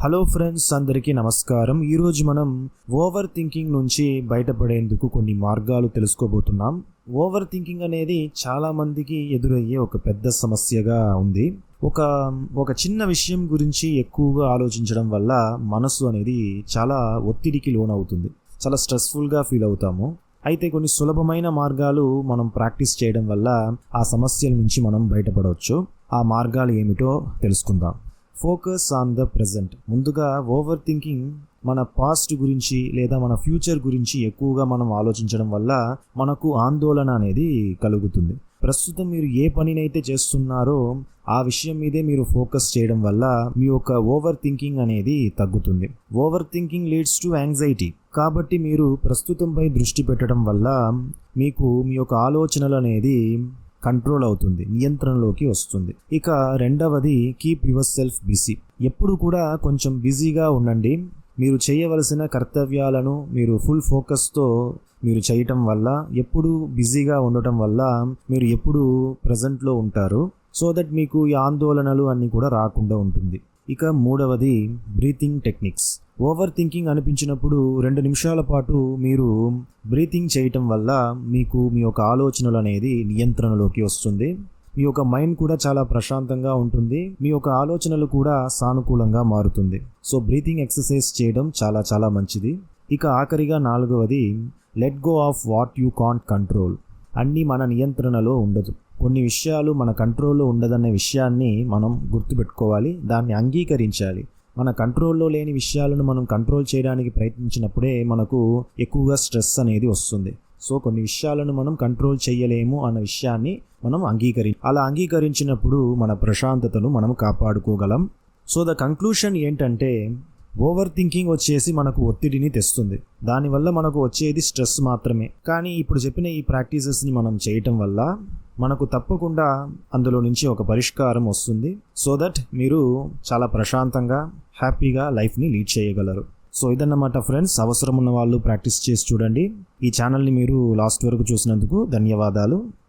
Hello friends అందరికీ నమస్కారం. ఈరోజు మనం ఓవర్ థింకింగ్ నుంచి బయటపడేందుకు కొన్ని మార్గాలు తెలుసుకోబోతున్నాం. ఓవర్ థింకింగ్ అనేది చాలా మందికి ఎదురయ్యే ఒక పెద్ద సమస్యగా ఉంది. ఒక ఒక చిన్న విషయం గురించి ఎక్కువగా ఆలోచించడం వల్ల మనసు అనేది చాలా ఒత్తిడికి లోనవుతుంది. చాలా స్ట్రెస్ఫుల్గా ఫీల్ అవుతాము. అయితే కొన్ని సులభమైన మార్గాలు మనం ప్రాక్టీస్ చేయడం వల్ల ఆ సమస్యల నుంచి మనం బయటపడవచ్చు. ఆ మార్గాలు ఏమిటో తెలుసుకుందాం. ఫోకస్ ఆన్ ద ప్రజెంట్ ముందుగా ఓవర్ థింకింగ్ మన పాస్ట్ గురించి లేదా మన ఫ్యూచర్ గురించి ఎక్కువగా మనం ఆలోచించడం వల్ల మనకు ఆందోళన అనేది కలుగుతుంది. ప్రస్తుతం మీరు ఏ పనినైతే చేస్తున్నారో ఆ విషయం మీదే మీరు ఫోకస్ చేయడం వల్ల మీ యొక్క ఓవర్ థింకింగ్ అనేది తగ్గుతుంది. Over thinking leads to anxiety కాబట్టి మీరు ప్రస్తుతంపై దృష్టి పెట్టడం వల్ల మీకు మీ యొక్క ఆలోచనలు అనేది కంట్రోల్ అవుతుంది నియంత్రణలోకి వస్తుంది. ఇక రెండవది కీప్ యువర్ సెల్ఫ్ బిజీ ఎప్పుడు కూడా కొంచెం బిజీగా ఉండండి. మీరు చేయవలసిన కర్తవ్యాలను మీరు ఫుల్ ఫోకస్తో మీరు చేయటం వల్ల ఎప్పుడు బిజీగా ఉండటం వల్ల మీరు ఎప్పుడు ప్రజెంట్లో ఉంటారు. సో దట్ మీకు ఈ ఆందోళనలు అన్నీ కూడా రాకుండా ఉంటుంది. ఇక మూడవది బ్రీతింగ్ టెక్నిక్స్ ఓవర్ థింకింగ్ అనిపించినప్పుడు రెండు నిమిషాల పాటు మీరు బ్రీతింగ్ చేయటం వల్ల మీకు మీ యొక్క ఆలోచనలు అనేది నియంత్రణలోకి వస్తుంది. మీ యొక్క మైండ్ కూడా చాలా ప్రశాంతంగా ఉంటుంది. మీ యొక్క ఆలోచనలు కూడా సానుకూలంగా మారుతుంది. సో బ్రీతింగ్ ఎక్సర్సైజ్ చేయడం చాలా చాలా మంచిది. ఇక ఆఖరిగా నాలుగవది let go of what you can't control అన్నీ మన నియంత్రణలో ఉండదు. కొన్ని విషయాలు మన కంట్రోల్లో ఉండదనే విషయాన్ని మనం గుర్తుపెట్టుకోవాలి దాన్ని అంగీకరించాలి. మన కంట్రోల్లో లేని విషయాలను మనం కంట్రోల్ చేయడానికి ప్రయత్నించినప్పుడే మనకు ఎక్కువగా స్ట్రెస్ అనేది వస్తుంది. సో కొన్ని విషయాలను మనం కంట్రోల్ చేయలేము అన్న విషయాన్ని మనం అంగీకరి అలా అంగీకరించినప్పుడు మన ప్రశాంతతను మనం కాపాడుకోగలం. సో ద కంక్లూషన్ ఏంటంటే ఓవర్ థింకింగ్ వచ్చేసి మనకు ఒత్తిడిని తెస్తుంది. దానివల్ల మనకు వచ్చేది స్ట్రెస్ మాత్రమే. కానీ ఇప్పుడు చెప్పిన ఈ ప్రాక్టీసెస్ని మనం చేయటం వల్ల మనకు తప్పకుండా అందులో నుంచి ఒక పరిష్కారం వస్తుంది. సో దట్ మీరు చాలా ప్రశాంతంగా హ్యాపీగా లైఫ్ని లీడ్ చేయగలరు. సో ఇదన్నమాట ఫ్రెండ్స్ అవసరం ఉన్న వాళ్ళు ప్రాక్టీస్ చేసి చూడండి. ఈ ఛానల్ని మీరు లాస్ట్ వరకు చూసినందుకు ధన్యవాదాలు.